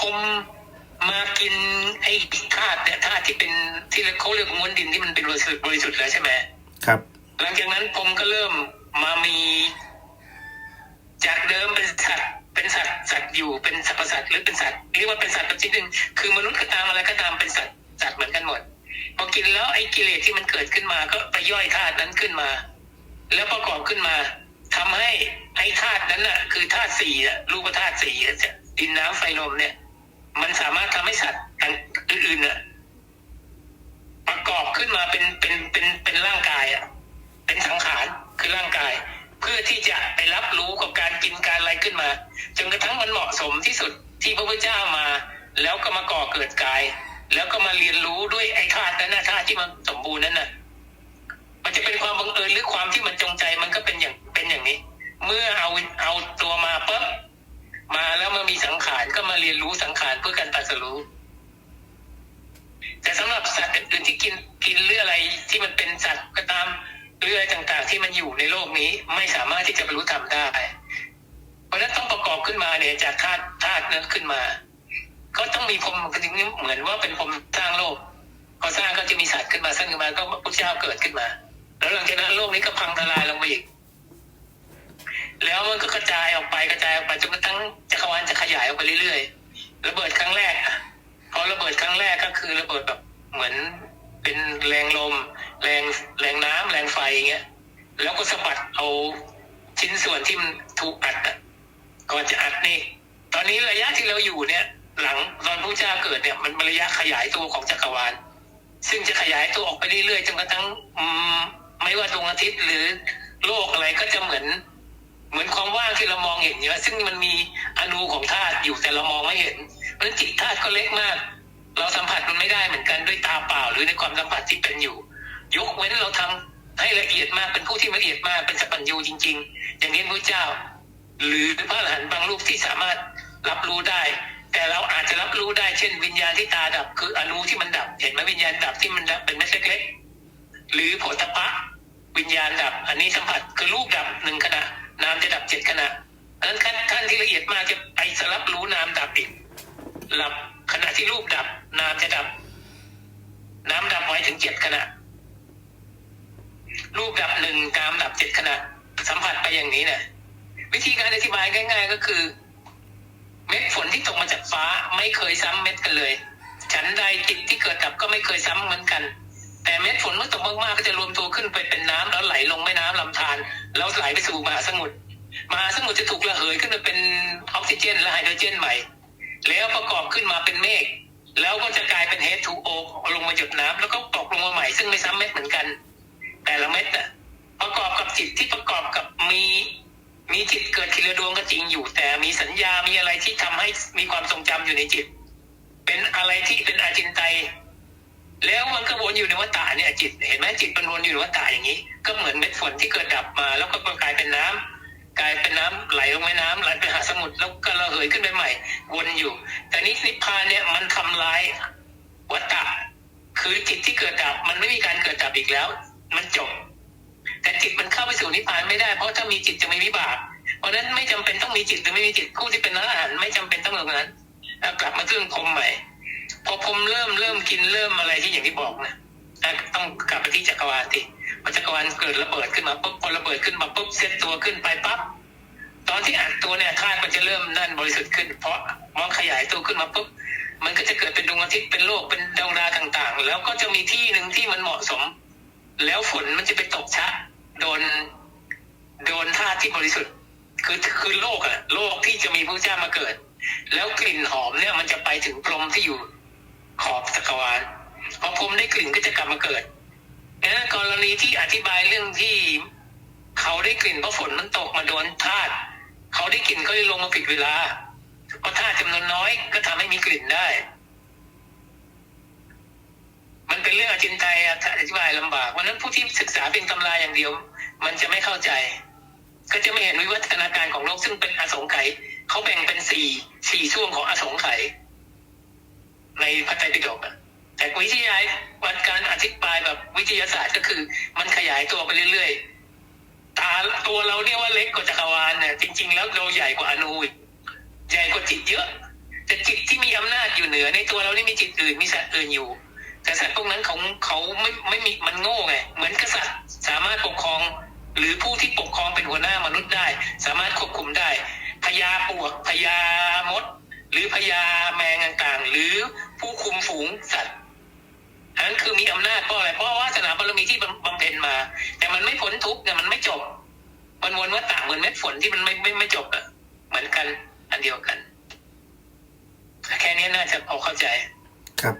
ผมมากินไอ้ธาตุเนี่ยธาตุที่เป็นที่เขาเรียกม้วนดินที่มันเป็นบริสุทธิ์บริสุทธิ์แล้วใช่ไหมครับ หลังจากนั้นผมก็เริ่มมามี จากเดิมเป็นสัตว์เป็นสัตว์สัตว์อยู่เป็นสรรพสัตว์หรือเป็นสัตว์เรียกว่าเป็นสัตว์ตัวชนิดหนึ่งคือมนุษย์ก็ตามอะไรก็ตามเป็นสัตว์สัตว์เหมือนกันหมดพอกินแล้วไอ้กิเลสที่มันเกิดขึ้นมาก็ไปย่อยธาตุนั้นขึ้นมา แล้วประกอบขึ้นมาทำให้ไอ้ธาตุนั้นน่ะ คือธาตุสี่อะรูปธาตุสี่อะดินน้ำไฟลมเนี่ย มันสามารถทำให้สัตว์อื่นๆน่ะประกอบขึ้นมาเป็นเป็นเป็นเป็นร่างกายอะ เป็นสังขารคือร่างกาย เพื่อที่จะไปรับรู้กับการกินการอะไรขึ้นมาจนกระทั่งมันเหมาะสมที่สุดที่พระพุทธเจ้ามา แล้วก็มาก่อเกิดกาย แล้วก็มาเรียนรู้ด้วยไอ้ธาตุนั้นนะธาตุที่มันสมบูรณ์นั้นน่ะ มันจะเป็นความบังเอิญหรือความที่มันจงใจมันก็เป็นอย่างเป็นอย่างนี้ เมื่อเอาเอาตัวมา สังขารก็มาเรียนรู้สังขารเพื่อการตรัสรู้ แต่สำหรับสัตว์อื่นที่กินกินเลืออะไรที่มันเป็นสัตว์ก็ตามเลือต่าง ๆ ที่มันอยู่ในโลกนี้ไม่สามารถที่จะบรรลุธรรมได้ เพราะฉะนั้นต้องประกอบขึ้นมาเนี่ยจากธาตุธาตุนั้นขึ้นมาก็ต้องมีพรมถึงเหมือนว่าเป็นพรมสร้างโลกพอสร้างก็จะมีสัตว์ขึ้นมาสร้างขึ้นมาก็พระเจ้าเกิดขึ้นมา แล้วหลังจากนั้นโลกนี้ก็พังทลายลงไปอีก แล้วมันก็กระจายออกไปกระจายออกไปจนกระทั่งจักรวาลจะขยายออกไปเรื่อยๆระเบิดครั้งแรกพอระเบิดครั้งแรกก็คือระเบิดแบบเหมือนเป็นแรงลม แรงแรงน้ำแรงไฟอย่างเงี้ยแล้วก็สะบัดเอาชิ้นส่วนที่มันถูกอัดก่อนจะอัดนี่ ตอนนี้ระยะที่เราอยู่เนี่ย หลังตอนพระเจ้าเกิดเนี่ยมันระยะขยายตัวของจักรวาล ซึ่งจะขยายตัวออกไปเรื่อยๆจนกระทั่งไม่ว่าดวงอาทิตย์หรือโลกอะไรก็จะเหมือน เหมือนความว่างที่เรามองเห็นเยอะซึ่งมันมีอนูของธาตุอยู่แต่เรามองไม่เห็นเพราะฉะนั้นจิตธาตุก็เล็กมาก เราสัมผัสมันไม่ได้เหมือนกันด้วยตาเปล่า หรือในความสัมผัสที่เป็นอยู่ ยกเว้นเราทำให้ละเอียดมากเป็นผู้ที่ละเอียดมากเป็นสัพพัญญูจริง ๆ อย่างนี้พระเจ้า หรือพระอรหันต์บางรูปที่สามารถรับรู้ได้ แต่เราอาจจะรับรู้ได้เช่น วิญญาณที่ตาดับ คืออนูที่มันดับ เห็นไหมวิญญาณดับที่มันดับเป็นเม็ดเล็กๆหรือโผฏฐัพพะวิญญาณดับ อันนี้สัมผัสคือรูปดับหนึ่งขณะ นามจะดับเจ็ดขณะดังนั้นขั้นขั้นที่ละเอียดมากจะไปสรับรู้นามดับอีกหลับขณะที่รูปดับ นามจะดับน้ำดับไว้ถึงเจ็ดขณะ รูปดับหนึ่งนามดับเจ็ดขณะ สัมผัสไปอย่างนี้เนี่ยวิธีการอธิบายง่าย ๆ ก็คือ เม็ดฝนที่ตกมาจากฟ้าไม่เคยซ้ำเม็ดกันเลย ฉันใดจิตที่เกิดดับก็ไม่เคยซ้ำเหมือนกัน แต่เม็ดฝนเมื่อตกมากๆก็จะรวมตัวขึ้นไปเป็นน้ำแล้วไหลลงแม่น้ำลำธารแล้วไหลไปสู่มหาสมุทรมหาสมุทรจะถูกระเหยขึ้นมาเป็นออกซิเจน และไฮโดรเจนใหม่ แล้วประกอบขึ้นมาเป็นเมฆแล้วก็จะกลายเป็น H2O ลงมาหยดน้ำแล้วก็ตกลงมาใหม่ซึ่งไม่ซ้ำเม็ดเหมือนกัน แต่ละเม็ดน่ะประกอบกับจิตที่ประกอบกับมีมีจิตเกิดทีละดวงก็จริงอยู่ แต่มีสัญญา มีอะไรที่ทำให้มีความทรงจำอยู่ในจิต เป็นอะไรที่เป็นอาจินไต แล้วมันก็วนอยู่ในวัฏฏะเนี่ยจิตเห็นไหมจิตมันวนอยู่ในวัฏฏะอย่างนี้ ก็เหมือนเม็ดฝนที่เกิดดับมา แล้วก็กลายเป็นน้ำกลายเป็นน้ำไหลลงแม่น้ำไหลไปหาสมุทรแล้วก็ระเหยขึ้นไปใหม่ วนอยู่ แต่นี้นิพพานเนี่ยมันทำลายวัฏฏะคือจิตที่เกิดดับมันไม่มีการเกิดดับอีกแล้ว มันจบ แต่จิตมันเข้าไปสู่นิพพานไม่ได้เพราะถ้ามีจิตจะไม่วิบากเพราะนั้นไม่จำเป็นต้องมีจิตหรือไม่มีจิตผู้ที่เป็นอรหันต์ไม่จำเป็นต้องอย่านั้นกลับมาเรื่องพรหมใหม่ พอพรหมเริ่มเริ่มกินเริ่มอะไรที่อย่างที่บอกนะต้องกลับไปที่จักรวาลทีพอจักรวาลเกิดระเบิดขึ้นมาปุ๊บพอระเบิดขึ้นมาปุ๊บเซตตัวขึ้นไปปั๊บตอนที่อัดตัวเนี่ยธาตุมันจะเริ่มนั่นบริสุทธิ์ขึ้น เพราะมองขยายตัวขึ้นมาปุ๊บมันก็จะเกิดเป็นดวงอาทิตย์เป็นโลกเป็นดาวดาต่างๆ แล้วก็จะมีที่หนึ่งที่มันเหมาะสม แล้วฝนมันจะไปตกชะโดนโดนธาตุที่บริสุทธิ์ คือคือโลกอะโลกที่จะมีพระเจ้ามาเกิด แล้วกลิ่นหอมเนี่ยมันจะไปถึงพรหมที่อยู่ ขอบจักรวาลพอพรมได้กลิ่นก็จะกลับมาเกิดงนั้นกรณีที่อธิบายเรื่องที่เขาได้กลิ่นเพราะฝนมันตกมาโดนธาตุเขาได้กลิ่นก็เลยลงมาผิดเวลาเพราะธาตุจำนวนน้อยก็ทำให้มีกลิ่นได้ มันเป็นเรื่องอจินไตยอธิบายลำบากวันนั้นผู้ที่ศึกษาเป็นตำราอย่างเดียว มันจะไม่เข้าใจ ก็จะไม่เห็นวิวัฒนาการของโลกซึ่งเป็นอสงไขยเขาแบ่งเป็นสี่สี่ช่วงของอสงไขย ในพระไตรปิฎกแต่วิทยาวันการอธิบายแบบวิทยาศาสตร์ก็คือ มันขยายตัวไปเรื่อยๆตาตัวเราเนี่ยว่าเล็กกว่าจักรวาลเนี่ยจริง ๆ แล้วเราใหญ่กว่าอนูใหญ่กว่าจิตเยอะ แต่จิตที่มีอำนาจอยู่เหนือ ในตัวเรานี่มีจิตอื่นมีสัตว์อื่นอยู่ แต่สัตว์พวกนั้นเขาเขาไม่ไม่มีมันโง่ไงเหมือนกษัตริย์สามารถปกครอง หรือผู้ที่ปกครองเป็นหัวหน้ามนุษย์ได้ สามารถควบคุมได้พญาปวกพญามด หรือพญาแมงต่างๆหรือ ผู้คุมฝูงสัตว์อันนั้นคือมีอำนาจเพราะอะไรเพราะว่าสนาบารมีที่บำเพ็ญมา แต่มันไม่พ้นทุกข์เนี่ยมันไม่จบมันวนว่าต่างเหมือนเม็ดฝนที่มันไม่ไม่ไม่จบอะเหมือนกัน อันเดียวกัน แค่นี้น่าจะพอเข้าใจครับ